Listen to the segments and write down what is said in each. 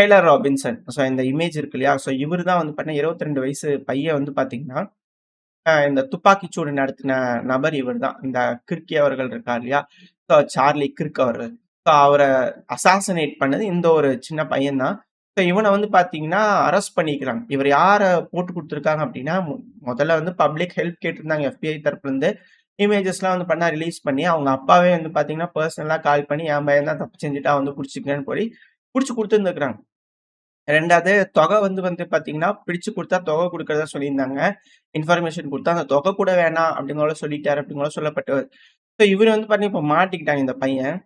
Taylor Robinson. So இந்த image இருக்கு இல்லையா? ஸோ இவர் தான் வந்து பார்த்தீங்கன்னா 22 வயசு பையன் வந்து பார்த்தீங்கன்னா, இந்த இந்த துப்பாக்கிச்சூடு நடத்தின நபர் இவர் தான். இந்த கிர்கி அவர்கள் இருக்கார் இல்லையா? ஸோ சார்லி கிர்க் அவர்கள். ஸோ அவரை அசாசினேட் பண்ணது இந்த ஒரு சின்ன பையன் தான். ஸோ இவனை வந்து பார்த்தீங்கன்னா, அரெஸ்ட் பண்ணிக்கிறாங்க. இவர் யாரை போட்டு கொடுத்துருக்காங்க அப்படின்னா முதல்ல வந்து பப்ளிக் ஹெல்ப் கேட்டிருந்தாங்க எஃபிஐ தரப்புலேருந்து இமேஜஸ்லாம் வந்து பண்ணால் ரிலீஸ் பண்ணி, அவங்க அப்பாவே வந்து பார்த்தீங்கன்னா, பர்சனலாக கால் பண்ணி என் பையன் தான் தப்பு செஞ்சுட்டா வந்து பிடிச்சிக்கன்னு சொல்லி, பிடிச்சி கொடுத்துருந்துருக்குறாங்க ரெண்டாவது தொகை வந்து வந்து பார்த்தீங்கன்னா, பிடிச்சு கொடுத்தா தொகை கொடுக்கறதா சொல்லியிருந்தாங்க. இன்ஃபர்மேஷன் கொடுத்தா அந்த தொகை கூட வேணாம் அப்டின்னு சொல்லிட்டார் சொல்லிட்டாரு சொல்லப்பட்டவர் ஸோ இவரு வந்து பார்த்தீங்கன்னா, இப்போ மாட்டிக்கிட்டாங்க இந்த பையன்.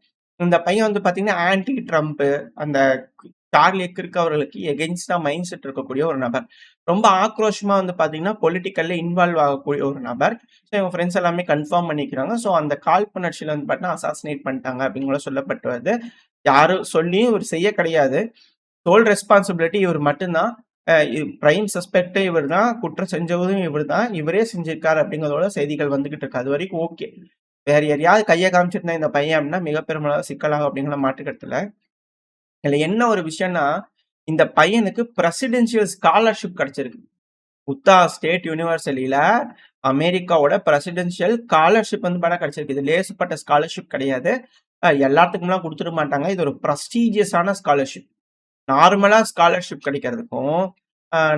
இந்த பையன் வந்து பார்த்தீங்கன்னா, ஆன்டி ட்ரம்ப்பு அந்த சார்லி கிர்க் அவர்களுக்கு எகெயின்ஸ்டா மைண்ட் செட் இருக்கக்கூடிய ஒரு நபர். ரொம்ப ஆக்ரோஷமா வந்து பார்த்தீங்கன்னா, பொலிட்டிக்கல்ல இன்வால்வ் ஆகக்கூடிய ஒரு நபர். ஸோ இவங்க ஃப்ரெண்ட்ஸ் எல்லாமே கன்ஃபார்ம் பண்ணிக்கிறாங்க. ஸோ அந்த காழ்ப்புணர்ச்சியில வந்து பார்த்தீங்கன்னா, அசாசினேட் பண்ணிட்டாங்க அப்படிங்கிற சொல்லப்பட்டு வருது. யாரும் சொல்லியும் இவர் செய்ய கிடையாது. சோல் ரெஸ்பான்சிபிலிட்டி இவர் மட்டும்தான் பிரைம் சஸ்பெக்டே இவர் தான். குற்றம் செஞ்சவதும் இவர் தான். இவரே செஞ்சிருக்காரு அப்படிங்கிறதோட செய்திகள் வந்துகிட்டு இருக்கு. அதுவரைக்கும் ஓகே. வேற யாரையாவது கையை காமிச்சிருந்தா இந்த பையன் அப்படின்னா மிக பெருமளவு சிக்கலாகும் அப்படிங்கிற மாற்று இதுல என்ன ஒரு விஷயம்னா, இந்த பையனுக்கு பிரசிடென்சியல் ஸ்காலர்ஷிப் கிடைச்சிருக்கு. உத்தா ஸ்டேட் யூனிவர்சிட்டியில அமெரிக்காவோட பிரசிடென்ஷியல் ஸ்காலர்ஷிப் வந்து பார்த்தா கிடைச்சிருக்கு. இது லேசுப்பட்ட ஸ்காலர்ஷிப் கிடையாது. அ எல்லாத்துக்கும்லாம் மாட்டாங்க. இது ஒரு ப்ரஸ்டீஜியஸான ஸ்காலர்ஷிப். நார்மலா ஸ்காலர்ஷிப் கிடைக்கிறதுக்கும்,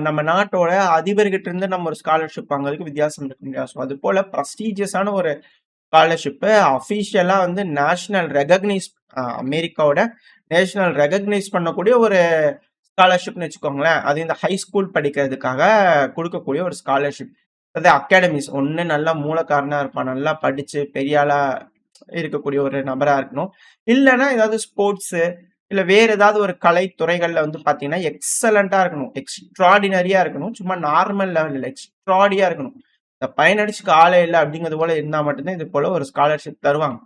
நம்ம நாட்டோட அதிபர்கிட்ட இருந்து நம்ம ஒரு ஸ்காலர்ஷிப் வாங்குறதுக்கு வித்தியாசம் இருக்கு வித்தியாசம் அது போல ப்ரஸ்டீஜியஸான ஒரு ஸ்காலர்ஷிப்பு அஃபிஷியலாக வந்து நேஷனல் ரெகக்னைஸ் அமெரிக்காவோட நேஷனல் ரெகக்னைஸ் பண்ணக்கூடிய ஒரு ஸ்காலர்ஷிப்னு வச்சுக்கோங்களேன். அது இந்த ஹை ஸ்கூல் படிக்கிறதுக்காக கொடுக்கக்கூடிய ஒரு ஸ்காலர்ஷிப். அது அகாடமிஸ் ஒன்று நல்லா மூலக்காரனாக இருப்பான். நல்லா படித்து பெரியாளாக இருக்கக்கூடிய ஒரு நபராக இருக்கணும். இல்லைன்னா ஏதாவது ஸ்போர்ட்ஸு இல்லை வேறு ஏதாவது ஒரு கலை வந்து பார்த்தீங்கன்னா, எக்ஸலண்ட்டாக இருக்கணும். எக்ஸ்ட்ராடினரியாக இருக்கணும். சும்மா நார்மல் லெவலில் எக்ஸ்ட்ராடியாக இருக்கணும். இந்த பயனடிச்சு ஆளே இல்லை அப்படிங்கிறது போல இருந்தால் மட்டும்தான் இது போல ஒரு ஸ்காலர்ஷிப் தருவாங்க.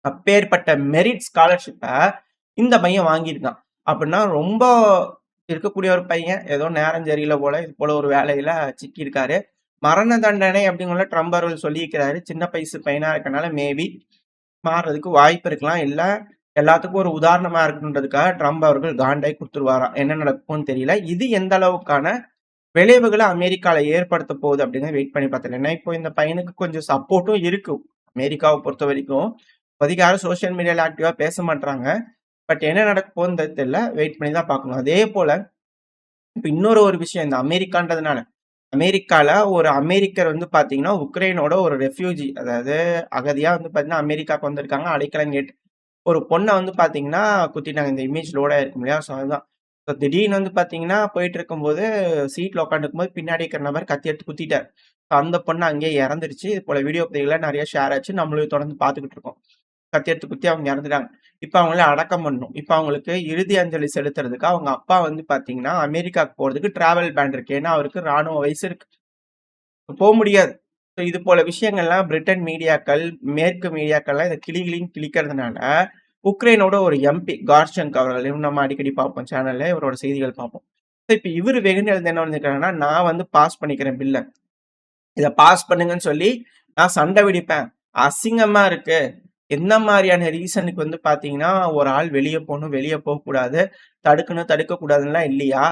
அப்பேற்பட்ட மெரிட் ஸ்காலர்ஷிப்பை இந்த பையன் வாங்கியிருக்கான். அப்படின்னா ரொம்ப இருக்கக்கூடிய ஒரு பையன். ஏதோ நேரம் சரியில்ல போல. இது போல ஒரு வேலையில சிக்கியிருக்காரு. மரண தண்டனை அப்படிங்கிற ட்ரம்ப் அவர்கள் சொல்லியிருக்கிறாரு. சின்ன வயசு பையனா இருக்கனால மேபி மாறுறதுக்கு வாய்ப்பு இருக்கலாம். இல்லை எல்லாத்துக்கும் ஒரு உதாரணமா இருக்கணுன்றதுக்காக ட்ரம்ப் அவர்கள் காண்டாய் கொடுத்துருவாராம் என்ன நடக்கும்னு தெரியல. இது எந்த அளவுக்கான விளைவுகளை அமெரிக்கால ஏற்படுத்த போகுது அப்படின்னு வெயிட் பண்ணி பார்த்தல ஏன்னா, இப்போ இந்த பையனுக்கு கொஞ்சம் சப்போர்ட்டும் இருக்கு. பொறுத்த வரைக்கும் இப்போதைக்கு யாரும் சோசியல் மீடியாவில் ஆக்டிவாக பேச மாட்டாங்க பட் என்ன நடக்க போகுதுன்றது தெரியல. வெயிட் பண்ணி தான் பார்க்கணும். அதே போல இப்போ இன்னொரு ஒரு விஷயம் இந்த அமெரிக்கான்றதுனால, அமெரிக்காவில் ஒரு அமெரிக்கர் வந்து பார்த்தீங்கன்னா, உக்ரைனோட ஒரு ரெஃப்யூஜி அதாவது அகதியாக வந்து பார்த்தீங்கன்னா, அமெரிக்காவுக்கு வந்திருக்காங்க. அடைக்கலம் கேட்டு ஒரு பொண்ணை வந்து பார்த்தீங்கன்னா, குத்திட்டாங்க. இந்த இமேஜ் லோடாக இருக்கும் இல்லையா? ஸோ அதுதான். ஸோ திடீர்னு வந்து பார்த்தீங்கன்னா, போயிட்டு இருக்கும்போது சீட்ல உட்காந்துருக்கும்போது பின்னாடி இருக்கிற நபர் கத்தி எடுத்து குத்திட்டார் ஸோ அந்த பொண்ணு அங்கேயே இறந்துருச்சு. இது போல வீடியோ பதிவுகள்லாம் நிறைய ஷேர் ஆச்சு. நம்மளும் தொடர்ந்து பார்த்துக்கிட்டு இருக்கோம். கத்தி எடுத்து குத்தி அவங்க இறந்துட்டாங்க. இப்போ அவங்கள அடக்கம் பண்ணணும். இப்போ அவங்களுக்கு இறுதி அஞ்சலி செலுத்துறதுக்கு அவங்க அப்பா வந்து பார்த்தீங்கன்னா, அமெரிக்காவுக்கு போகிறதுக்கு டிராவல் பேன் இருக்கு. ஏன்னா, அவருக்கு ராணுவ வயசு இருக்கு. போக முடியாது. ஸோ இது போல விஷயங்கள்லாம் பிரிட்டன் மீடியாக்கள், மேற்கு மீடியாக்கள்லாம் இதை கிளி கிளின்னு கிழிக்கிறதுனால, உக்ரைனோட ஒரு எம்பி கார்ஷங்க் அவர்கள் நம்ம அடிக்கடி பார்ப்போம் சேனல்ல. இவரோட செய்திகள் பார்ப்போம். இப்போ இவர் இவரு என்ன பண்ணிருக்காங்கன்னா நான் வந்து பாஸ் பண்ணிக்கிறேன் பில்ல. இதை பாஸ் பண்ணுங்கன்னு சொல்லி நான் சண்டை வெடிப்பேன். அசிங்கமா இருக்கு. எந்த மாதிரியான ரீசனுக்கு வந்து பார்த்தீங்கன்னா, ஒரு ஆள் வெளிய போகணும் வெளியே போகக்கூடாது தடுக்கணும், தடுக்கக்கூடாதுன்னுலாம் இல்லையா?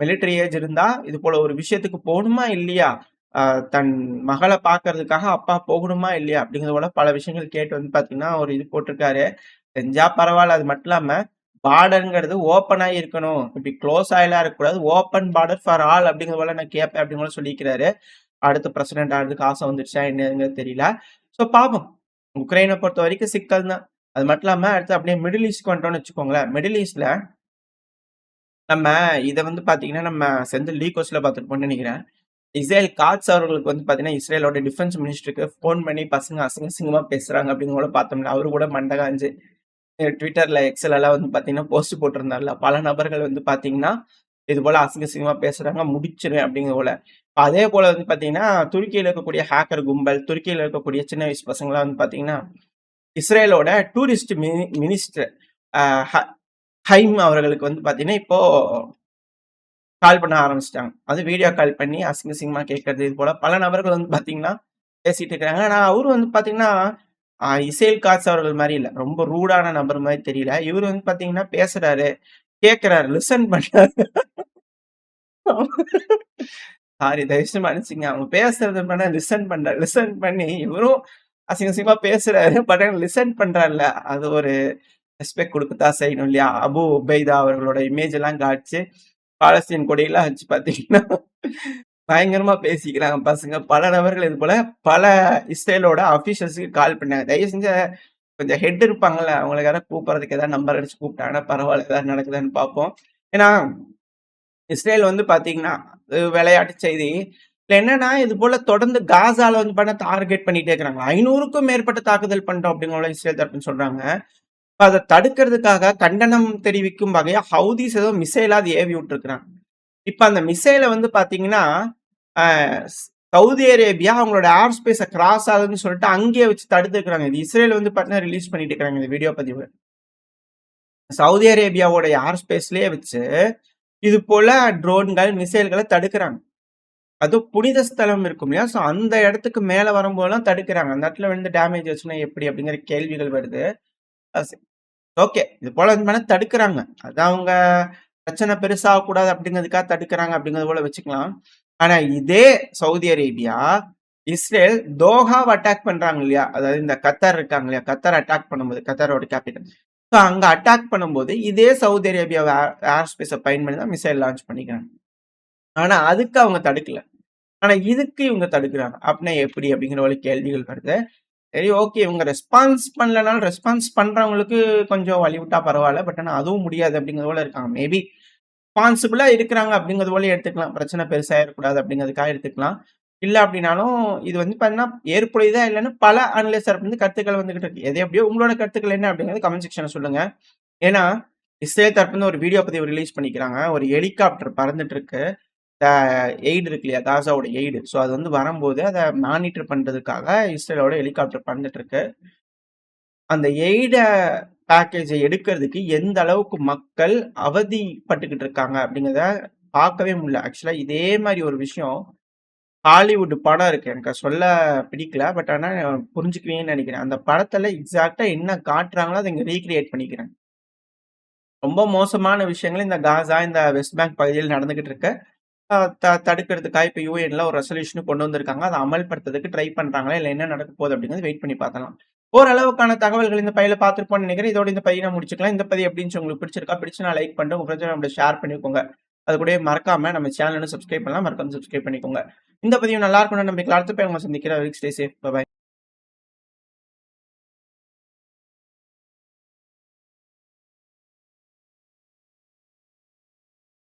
மிலிட்டரி ஏஜ் இருந்தா இது போல ஒரு விஷயத்துக்கு போகணுமா இல்லையா? தன் மகளை பார்க்கறதுக்காக அப்பா போகணுமா? இல்லையா? அப்டிங்கிறது போல பல விஷயங்கள் கேட்டு வந்து பார்த்தீங்கன்னா, ஒரு இது போட்டிருக்காரு. செஞ்சா பரவாயில்ல அது மட்டும் இல்லாம பார்டர்ங்கிறது ஓப்பனா இருக்கணும். இப்படி க்ளோஸ் ஆயிலாம் இருக்கக்கூடாது. ஓப்பன் பார்டர் ஃபார் ஆல் அப்படிங்கிற போல நான் கேட்பேன் அப்படிங்கிற கூட சொல்லியிருக்கிறாரு. அடுத்து பிரசிடென்ட் ஆகிறதுக்கு ஆசை வந்துருச்சா என்னங்கிறது தெரியல. ஸோ பார்ப்போம். பொறுத்த வரைக்கும் சிக்கல் தான். அது மட்டும் இல்லாம அடுத்து அப்படியே மிடில் ஈஸ்ட்க்கு வந்துட்டோம்னு வச்சுக்கோங்களேன். மிடில் ஈஸ்ட்ல நம்ம இதை வந்து பார்த்தீங்கன்னா, நம்ம செந்தில் லீகோஸ்ல பார்த்துருப்போம்னு நினைக்கிறேன் இஸ்ரேல் காட்ஸ் அவர்களுக்கு வந்து பார்த்தீங்கன்னா, இஸ்ரேலோட டிஃபென்ஸ் மினிஸ்டருக்கு ஃபோன் பண்ணி பசங்க அசிங்க அசிங்கமா பேசுறாங்க அப்படிங்கிற கூட பார்த்தோம்னா அவரு கூட மண்டகாஞ்சு ட்விட்டர்ல, எக்ஸ்லலாம் வந்து பார்த்தீங்கன்னா, போஸ்ட் போட்டிருந்தார்ல. பல நபர்கள் வந்து பார்த்தீங்கன்னா, இது போல அசிங்க அசிங்கமா பேசுறாங்க. முடிச்சிருவேன் அப்படிங்கிற போல. அதே போல வந்து பார்த்தீங்கன்னா, துருக்கியில இருக்கக்கூடிய ஹேக்கர் கும்பல், துருக்கியில இருக்கக்கூடிய சின்ன வயசு பசங்கலாம் வந்து பார்த்தீங்கன்னா, இஸ்ரேலோட டூரிஸ்ட் மினி மினிஸ்டர் ஹ ஹைம் அவர்களுக்கு வந்து பார்த்தீங்கன்னா, இப்போ கால் பண்ண ஆரம்பிச்சிட்டாங்க அது வீடியோ கால் பண்ணி அசிங்க அசிங்கமா கேட்கறது. இது போல பல நபர்கள் வந்து பார்த்தீங்கன்னா, பேசிட்டு இருக்காங்க. ஆனா அவரு வந்து பார்த்தீங்கன்னா, இசைல் காட்ஸ் அவர்கள் மாதிரி இல்ல. ரொம்ப ரூடான நபர் மாதிரி தெரியல. இவரு வந்து பாத்தீங்கன்னா பேசுறாரு. கேட்கிறாரு. லிசன் பண்றாரு. சாரி தயவுசு செஞ்சு அவங்க பேசுறது பண்ண லிசன் பண்றாரு. லிசன் பண்ணி இவரும் அசிங்க அசிங்கமா பேசுறாரு. பட் லிசன் பண்றாருல அது ஒரு ரெஸ்பெக்ட் குடுக்கத்தான் செய்யணும் இல்லையா? அபு உபைதா அவர்களோட இமேஜ் எல்லாம் காட்சி, பாலஸ்தீன் கொடியெல்லாம் வச்சு பாத்தீங்கன்னா பயங்கரமா பேசிக்கிறாங்க பசங்க. பல நபர்கள் இது போல பல இஸ்ரேலோட அபிஷியல்ஸுக்கு கால் பண்ணாங்க. தயவு செஞ்சு கொஞ்சம் ஹெட் இருப்பாங்கல்ல, அவங்களுக்கு யாராவது கூப்பிட்றதுக்கு ஏதாவது நம்பர் அடிச்சு கூப்பிட்டாங்கன்னா பரவாயில்ல ஏதாவது நடக்குதுன்னு பார்ப்போம். ஏன்னா, இஸ்ரேல் வந்து பார்த்தீங்கன்னா, விளையாட்டு செய்தி. இல்லை என்னன்னா, இது போல தொடர்ந்து காசால வந்து பண்ண டார்கெட் பண்ணிட்டே இருக்கிறாங்க. 500க்கும் மேற்பட்ட தாக்குதல் பண்றோம் அப்படிங்கிற இஸ்ரேல் தரப்புன்னு சொல்றாங்க. அதை தடுக்கிறதுக்காக கண்டனம் தெரிவிக்கும் வகையா ஹவுதிஸ் ஏதோ மிசைலாவது ஏவி விட்டுருக்குறாங்க இப்ப அந்த மிசைல வந்து பாத்தீங்கன்னா சவுதி அரேபியா அவங்களோட ஏர் ஸ்பேஸை கிராஸ் ஆகுதுன்னு சொல்லிட்டு அங்கேயே வச்சு தடுத்துருக்குறாங்க இது இஸ்ரேல் வந்து பார்த்தீங்கன்னா ரிலீஸ் பண்ணிட்டு இருக்கிறாங்க இந்த வீடியோ பதிவு. சவுதி அரேபியாவோட ஏர் ஸ்பேஸ்லயே வச்சு, இது போல ட்ரோன்கள், மிசைல்களை தடுக்கிறாங்க அதுவும் புனித ஸ்தலம் இருக்கும் இல்லையா? ஸோ அந்த இடத்துக்கு மேலே வரும்போதெல்லாம் தடுக்கிறாங்க அந்த இடத்துல வந்து டேமேஜ் வச்சுன்னா எப்படி? அப்படிங்கிற கேள்விகள் வருது. ஓகே. இது போல வந்து தடுக்கிறாங்க அது அவங்க பிரச்சனை பெருசாகக்கூடாது அப்படிங்கிறதுக்காக தடுக்கிறாங்க அப்படிங்கிறது போல வச்சுக்கலாம். ஆனா இதே சவுதி அரேபியா, இஸ்ரேல் தோஹாவை அட்டாக் பண்றாங்க இல்லையா? அதாவது இந்த கத்தார் இருக்காங்க இல்லையா? கத்தார் அட்டாக் பண்ணும்போது, கத்தாரோட கேப்பிட்டல். ஸோ அங்க அட்டாக் பண்ணும்போது, இதே சவுதி அரேபியாவை ஏர் ஸ்பேஸை பயன்படுத்தி தான் மிசைல் லான்ச் பண்ணிக்கிறாங்க. ஆனா அதுக்கு அவங்க தடுக்கல. ஆனா இதுக்கு இவங்க தடுக்கிறாங்க அப்படின்னா எப்படி? அப்படிங்கிற ஒரு கேள்விகள் வருது. சரி ஓகே. இவங்க ரெஸ்பான்ஸ் பண்ணலனாலும் ரெஸ்பான்ஸ் பண்றவங்களுக்கு கொஞ்சம் வழி பரவாயில்ல பட் ஆனால் அதுவும் முடியாது அப்படிங்கிறது போல இருக்காங்க. மேபி ரெஸ்பான்சிபிளா இருக்கிறாங்க அப்படிங்கிறது போல எடுத்துக்கலாம். பிரச்சனை பெருசாக ஏறக்கூடாது அப்படிங்கிறதுக்காக எடுத்துக்கலாம். இல்லை அப்படின்னாலும் இது வந்து பார்த்தீங்கன்னா, ஏற்புடையதா இல்லைன்னு பல அனலிஸ்ட் வந்து கருத்துக்கள் வந்துகிட்டு இருக்கு. எது எப்படியோ உங்களோட கருத்துக்கள் என்ன அப்படிங்கிறது கமெண்ட் செக்ஷன்ல சொல்லுங்க. ஏன்னா, இஸ்ரேல் தரப்புல ஒரு வீடியோ பதிவு ரிலீஸ் பண்ணிக்கிறாங்க. ஒரு ஹெலிகாப்டர் பறந்துட்டு இருக்கு. எய்டு எய்ட் இருக்கு இல்லையா? காசாவோட எய்டு. ஸோ அது வந்து வரும்போது அதை மானிட்டர் பண்ணுறதுக்காக இஸ்ரேலோட ஹெலிகாப்டர் பறந்துட்டு இருக்கு. அந்த எய்டை பேக்கேஜை எடுக்கிறதுக்கு எந்த அளவுக்கு மக்கள் அவதிப்பட்டுக்கிட்டு இருக்காங்க அப்படிங்கிறத பார்க்கவே முடியல. ஆக்சுவலாக இதே மாதிரி ஒரு விஷயம் ஹாலிவுட் படம் இருக்கு. எனக்கு சொல்ல பிடிக்கல. பட் ஆனால் புரிஞ்சுக்குவீங்கன்னு நினைக்கிறேன் அந்த படத்துல எக்ஸாக்டாக என்ன காட்டுறாங்களோ அதை இங்கே ரீக்ரியேட் பண்ணிக்கிறேன் ரொம்ப மோசமான விஷயங்கள் இந்த காசா, இந்த வெஸ்ட் பேங்க் பகுதியில் நடந்துகிட்டு இருக்க த தடுக்கிறதுக்காக இப்போ யூஎன்ல ஒரு ரெசல்யூஷன் கொண்டு வந்திருக்காங்க. அதை அமல்படுத்துறதுக்கு ட்ரை பண்ணுறாங்களா இல்லை என்ன நடக்க போகுது அப்படிங்கிறத வெயிட் பண்ணி பார்க்கலாம். ஓரளவுக்கான தகவல்கள் இந்த பையில பார்த்திருப்போம்னு நினைக்கிறேன் இதோட இந்த பதிவ முடிச்சுக்கலாம். இந்த பதிவு எப்படின்னு உங்களுக்கு பிடிச்சிருக்கா? பிடிச்சுனா லைக் பண்ணிட்டு உங்க பிரச்சனை நம்மட்ட ஷேர் பண்ணிக்கோங்க. அது கூட மறக்காம நம்ம சேனலும் சப்ஸ்கிரைப் பண்ணலாம். மறக்காம சப்ஸ்கிரைப் பண்ணிக்கோங்க. இந்த பதிவு நல்லா இருக்கும்னு நம்பிக்கையில அடுத்த பதிவுல உங்கள சந்திக்கிறேன். Stay safe. பாய்